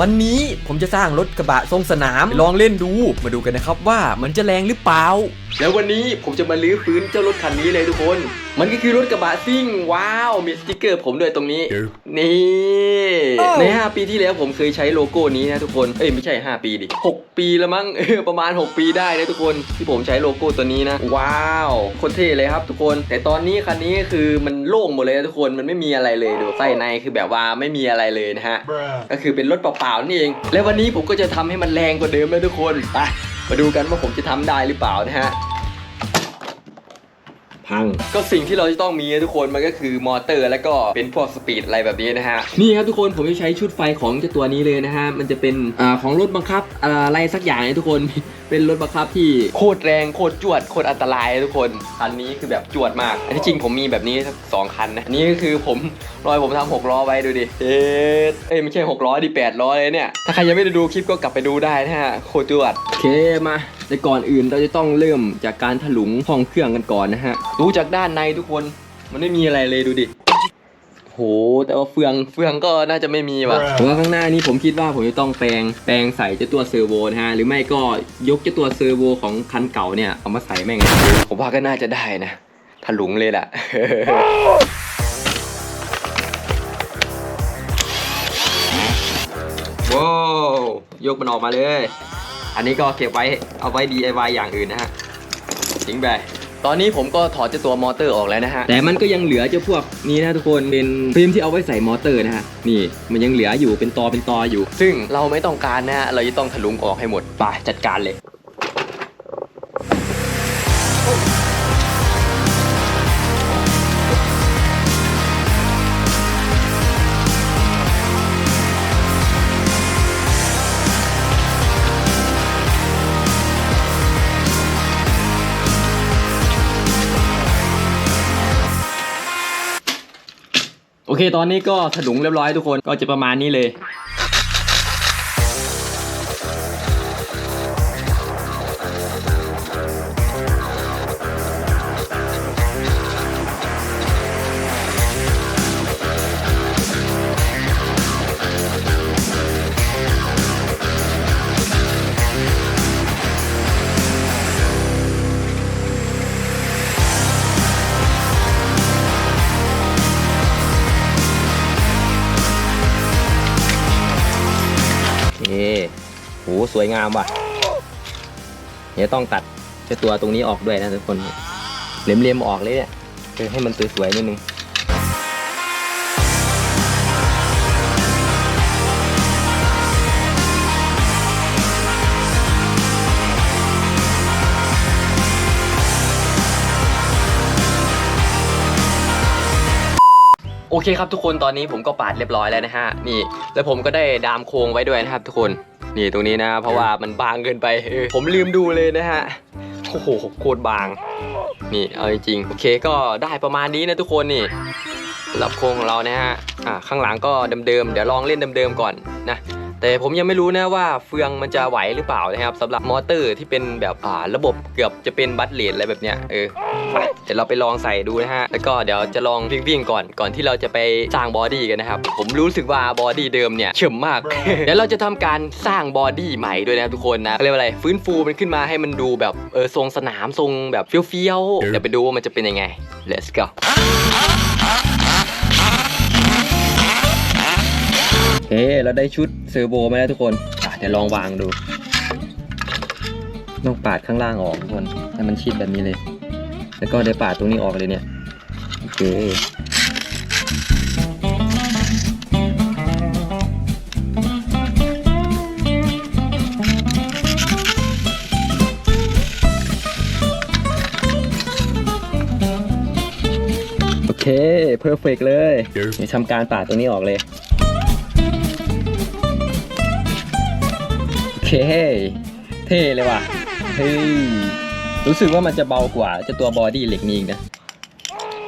วันนี้ผมจะสร้างรถกระบะทรงสนามไปลองเล่นดูมาดูกันนะครับว่ามันจะแรงหรือเปล่า แล้ววันนี้ผมจะมาลื้อฟื้นเจ้ารถคันนี้เลยทุกคน มันก็คือรถกระบะซิ่งว้าวมีสติกเกอร์ผมด้วยตรงนี้ นี่ใน 5 ปีที่แล้วผมเคยใช้โลโก้นี้นะทุกคนเอ้ยไม่ใช่ 5 ปีดิ6ปีแล้วมั้งเออประมาณ 6 ปีได้นะทุกคนที่ผมใช้โลโก้ตัวนี้นะ ว้าวโคตรเท่เลยครับทุกคน แต่ตอนนี้คันนี้คือมันโล่งหมดเลยนะทุกคนมันไม่มีอะไรเลยดูไส้ในคือแบบว่าไม่มีอะไรเลยนะฮะก็คือเป็นรถเปล่าๆนี่เอง และวันนี้ผมก็จะทำให้มันแรงกว่าเดิมเลยทุกคนไปมาดูกันว่าผมจะทำได้หรือเปล่านะฮะพังก็สิ่งที่เราจะต้องมีนะทุกคนมันก็คือมอเตอร์แล้วก็เป็นพวกสปีดอะไรแบบนี้นะฮะนี่ครับทุกคนผมจะใช้ชุดไฟของเจ้าตัวนี้เลยนะฮะมันจะเป็นอ่าของรถบังคับอะไรสักอย่างนะทุกคน เป็นรถบังคับที่โคตรแรงโคตรจวดโคตรอันตรายนะทุกคนคันนี้คือแบบจวดมาก อันที่จริงผมมีแบบนี้สักสองคันนะอันนี้ก็คือผมรอยผมทำหกล้อไว้ดูดิเอ๊ะเอ้ยไม่ใช่หกล้อดิแปดล้อเลยเนี่ยถ้าใครยังไม่ได้ดูคลิปก็กลับไปดูได้นะฮะโคตรจวดโอเคมาแต่ก่อนอื่นเราจะต้องเริ่มจากการถลุงห้องเครื่องกันก่อนนะฮะดูจากด้านในทุกคนมันไม่มีอะไรเลยดูดิ โห แต่ว่าเฟืองเฟืองก็น่าจะไม่มีว่ะ Bruh ผมว่าข้างหน้านี้ผมคิดว่าผมจะต้องแปลงแปลงใส่เจ้าตัวเซอร์โวนะฮะหรือไม่ก็ยกเจ้าตัวเซอร์โวของคันเก่าเนี่ยเอามาใส่แม่งเลยผมว่าก็น่าจะได้นะถลุงเลยแหละว้าวยกมันออกมาเลย อันนี้ก็เก็บไว้เอาไว้ DIY อย่างอื่นนะฮะทิ้งไป ตอนนี้ผมก็ถอดเจ้าตัวมอเตอร์ออกแล้วนะฮะ แต่มันก็ยังเหลือเจ้าพวกนี้นะทุกคน เป็นฟิล์มที่เอาไว้ใส่มอเตอร์นะฮะ นี่มันยังเหลืออยู่เป็นตอเป็นตออยู่ ซึ่งเราไม่ต้องการนะฮะ เราจะต้องถลุงออกให้หมดไปจัดการเลย โอเค ตอนนี้ก็ถลุงเรียบร้อยทุกคนก็จะประมาณนี้เลย โหสวยงามว่ะเดี๋ยวต้องตัดเจ้าตัวตรงนี้ออกด้วยนะทุกคนเลียมๆออกเลยเนี่ยคือให้มันสวยๆนิดนึง โอเคครับทุกคนตอนนี้ผมก็ปาดเรียบร้อยแล้วนะฮะนี่ แล้วผมก็ได้ดามโครงไว้ด้วยนะครับ ทุกคนนี่ตรงนี้นะ เพราะว่ามันบางเกินไปผมลืมดูเลยนะฮะโอ้โหโคตรบาง นี่เอาจริงๆโอเคก็ได้ประมาณนี้นะทุกคนนี่สำหรับโครงของเรานะฮะอ่าข้างหลังก็เดิมๆเดี๋ยวลองเล่นเดิมๆก่อนนะ แต่ผมยังไม่รู้นะว่าเฟืองมันจะไหวหรือเปล่านะครับสำหรับมอเตอร์ที่เป็นแบบอ่าระบบเกือบจะเป็นบัตเลดอะไรแบบเนี้ยเออเดี๋ยวเราไปลองใส่ดูนะฮะแล้วก็เดี๋ยวจะลองวิ่งๆก่อนก่อนที่เราจะไปสร้างบอดี้กันนะครับผมรู้สึกว่าบอดี้เดิมเนี่ยเฉื่มมากเดี๋ยวเราจะทำการสร้างบอดี้ใหม่ด้วยนะครับทุกคนนะเขาเรียกว่าอะไรฟื้นฟูมันขึ้นมาให้มันดูแบบเออทรงสนามทรงแบบเฟี้ยวๆเดี๋ยวไปดูว่ามันจะเป็นยังไง let's go เคเราได้ชุดเซอร์โบมาแล้วทุกคนอะเดี๋ยวลองวางดู ต้องปาดข้างล่างออกทุกคนให้มันชิดแบบนี้เลย แล้วก็ได้ปาดตรงนี้ออกเลยเนี่ย โอเคโอเคเพอร์เฟกเลยเดี๋ยวทำการปาดตรงนี้ออกเลย เคเท่เลยว่ะ เฮ้ย รู้สึกว่ามันจะเบากว่าจะตัวบอดี้เหล็กนี้อีกนะ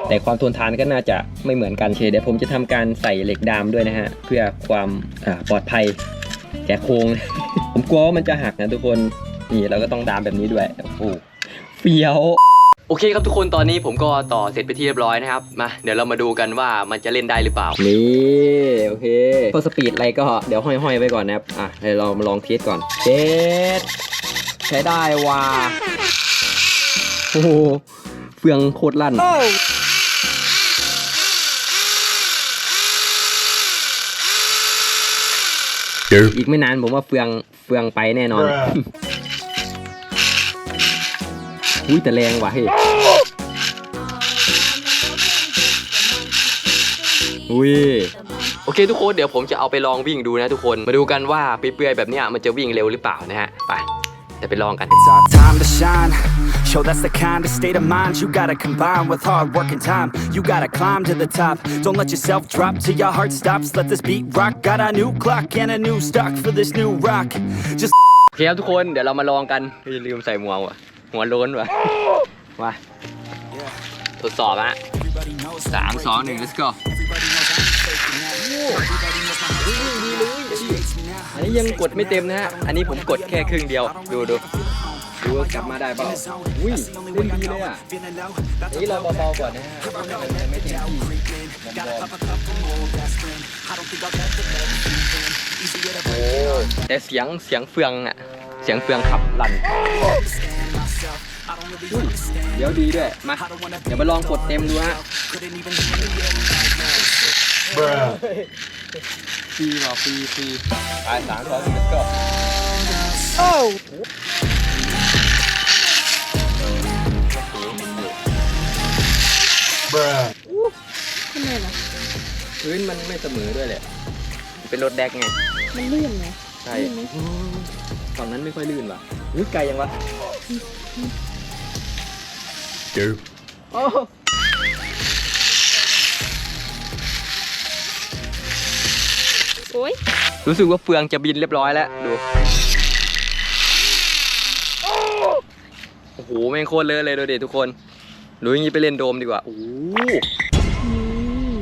แต่ความทนทานก็น่าจะไม่เหมือนกันเชเดี๋ยวผมจะทำการใส่เหล็กดามด้วยนะฮะ เพื่อความปลอดภัยแก่โครง ผมกลัวว่ามันจะหักนะทุกคน นี่เราก็ต้องดามแบบนี้ด้วย โอ้เฟี้ยว โอเคครับทุกคนตอนนี้ผมก็ต่อเสร็จไปที่เรียบร้อยนะครับมาเดี๋ยวเรามาดูกันว่ามันจะเล่นได้หรือเปล่า นี่โอเคก็สปีดอะไรก็เดี๋ยวห้อยๆไว้ก่อนนะครับอะเดี๋ยวเรามาลองเทสก่อนเทสใช้ได้ว่ะโอ้โหเฟืองโคตรลั่นอีกไม่นานผมว่าเฟืองเฟืองไปแน่นอน อุ้ยแต่แรงว่ะเฮ้ยอุ้ยโอเคทุกคนเดี๋ยวผมจะเอาไปลองวิ่งดูนะทุกคนมาดูกันว่าเปื่อยๆแบบเนี้ยมันจะวิ่งเร็วหรือเปล่านะฮะไปเดี๋ยวไปลองกัน It's our time to shine. Show that's the kind of state of mind you gotta combine with hard work and time. You gotta climb to the top. Don't let yourself drop till your heart stops. Let this beat rock. Got a new clock and a new stock for this new rock. Just โอเคครับทุกคนเดี๋ยวเรามาลองกันเฮ้ยลืมใส่หมวกว่ะ หัวโล้นว่ะมาทดสอบฮะสามสองหนึ่ง let's go อันนี้ยังกดไม่เต็มนะฮะ อันนี้ผมกดแค่ครึ่งเดียว ดูดูดูว่ากลับมาได้เปล่าอุ้ยเล่นดีเลยอะนี่เราเบาๆก่อนนะฮะมันไม่เต็มที่โอ้แต่เสียงเสียงเฟืองอะ เสียงเฟืองขับลั่น อุ้ยเดี๋ยวดีด้วย มา เดี๋ยวมาลองกดเต็มดูฮะฟรีว่ะฟรีฟรีไปสามสองหนึ่ง let's go ทำไมล่ะพื้นมันไม่เสมอด้วยแหละ เป็นรถแดกไง มันลื่นไหมใช่ลื่นไหมฝั่งนั้นไม่ค่อยลื่นว่ะอุ้ยไกลยังวะ โอ้โอ้ยรู้สึกว่าเฟืองจะบินเรียบร้อยแล้วดู โอ้โหแม่งโคตรเลอะเลยดูดิทุกคน ดูอย่างนี้ไปเล่นโดมดีกว่า โอ้โห อืม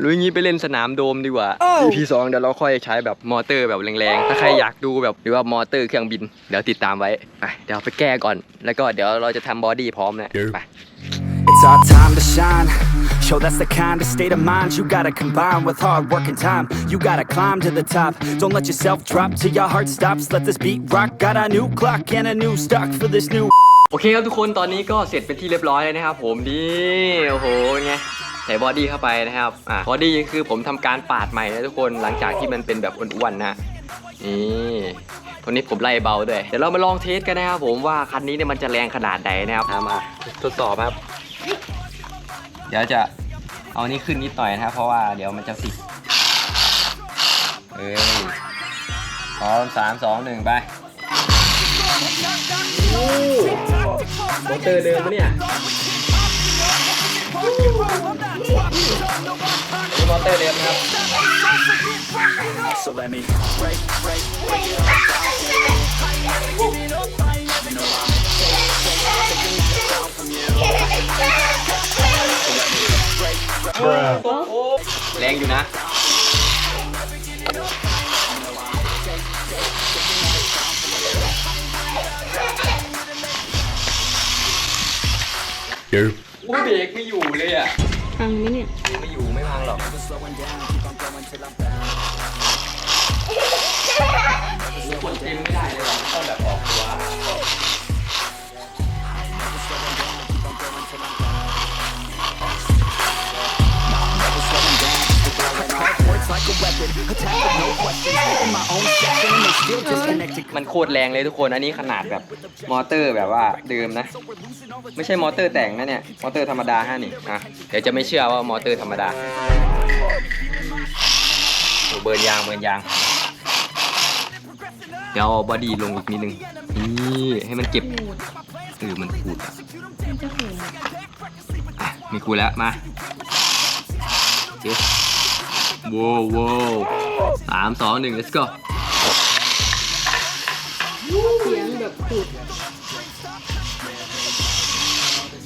รู้อย่างนี้ไปเล่นสนามโดมดีกว่า EP สองเดี๋ยวเราค่อยใช้แบบมอเตอร์แบบแรงๆ ถ้าใครอยากดูแบบหรือว่ามอเตอร์เครื่องบิน เดี๋ยวติดตามไว้ไปเดี๋ยวไปแก้ก่อน แล้วก็เดี๋ยวเราจะทำบอดี้พร้อมนะไป It's our time to shine. Show that's the kind of state of mind you gotta combine with hard work and time. You gotta climb to the top. Don't let yourself drop till your heart stops. Let this beat rock. Got a new clock and a new stock for this new. โอเคครับทุกคนตอนนี้ก็เสร็จเป็นที่เรียบร้อยแล้วนะครับผมนี่โอ้โหเป็นไง ใส่บอดี้เข้าไปนะครับ อะบอดี้คือผมทำการปาดใหม่นะทุกคน หลังจากที่มันเป็นแบบอ้วนๆนะนี่ตรงนี้ผมไล่เบาด้วย เดี๋ยวเรามาลองเทสกันนะครับผมว่าคันนี้เนี่ยมันจะแรงขนาดไหนนะครับมาทดสอบครับ เดี๋ยวจะเอานี่ขึ้นนิดหน่อยนะครับเพราะว่าเดี๋ยวมันจะสิเอ้ยพร้อมสามสองหนึ่งไปมอเตอร์เดิมปะเนี่ย นี่มอเตอร์เดิมนะครับ So let me break, break, break it all down for you. Give it up, I ain't never know I'm take, take, taking it down from you. So let me break, break. แรงอยู่นะ อุ้ย เบรกไม่อยู่เลยอะพังไหมเนี่ย ไม่อยู่ไม่พังหรอก มันโคตรแรงเลยทุกคน อันนี้ขนาดแบบมอเตอร์แบบว่าเดิมนะ ไม่ใช่มอเตอร์แต่งนะเนี่ย มอเตอร์ธรรมดาฮะนี่อะเดี๋ยวจะไม่เชื่อว่ามอเตอร์ธรรมดาเบิร์นยางเบิร์นยาง เดี๋ยวเอาบอดี้ลงอีกนิดนึง นี่ให้มันเก็บเออมันขูดอะอะมีกูแล้วมาเดี๋ยวว้าวว้าวสามสองหนึ่ง let's go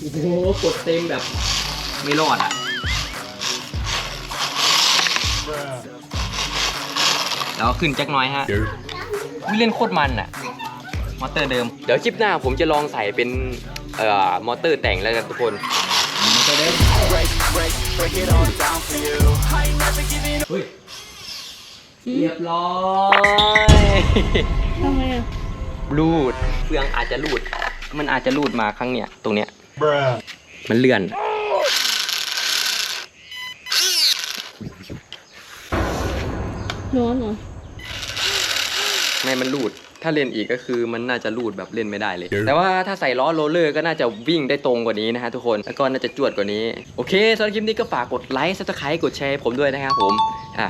โอ้โหกดเต็มแบบ ไม่รอดอะแล้วขึ้นแจ็คน้อยฮะวิเล่นโคตรมันอะ มอเตอร์เดิม เดี๋ยวคลิปหน้าผมจะลองใส่เป็นเอ่อมอเตอร์แต่งแล้วกันทุกคน มอเตอร์เดิม Break, break, break it all down for you. I ain't never giving up. เฮ้ยอืมเรียบร้อยทำไมอะรูด เฟืองอาจจะรูด มันอาจจะรูดมาครั้งเนี้ยตรงเนี้ยมันเลื่อนร้อนเหรอไม่มันรูด ถ้าเล่นอีกก็คือมันน่าจะรูดแบบเล่นไม่ได้เลย แต่ว่าถ้าใส่ล้อโรลเลอร์ก็น่าจะวิ่งได้ตรงกว่านี้นะฮะทุกคน แล้วก็น่าจะจวดกว่านี้ โอเคสำหรับคลิปนี้ก็ฝากกดไลค์ซับสไครต์กดแชร์ให้ผมด้วยนะครับผม อะ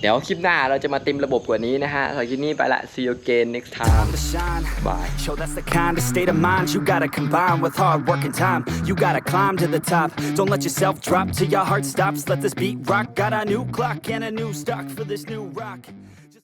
เดี๋ยวคลิปหน้าเราจะมาเต็มระบบกว่านี้นะฮะสำหรับคลิปนี้ไปละ see you again next time Time to shine. Bye. Yo, that's the kind of state of mind you gotta combine with hard work and time. You gotta climb to the top. Don't let yourself drop till your heart stops. Let this beat rock. Got a new clock and a new stock for this new rock.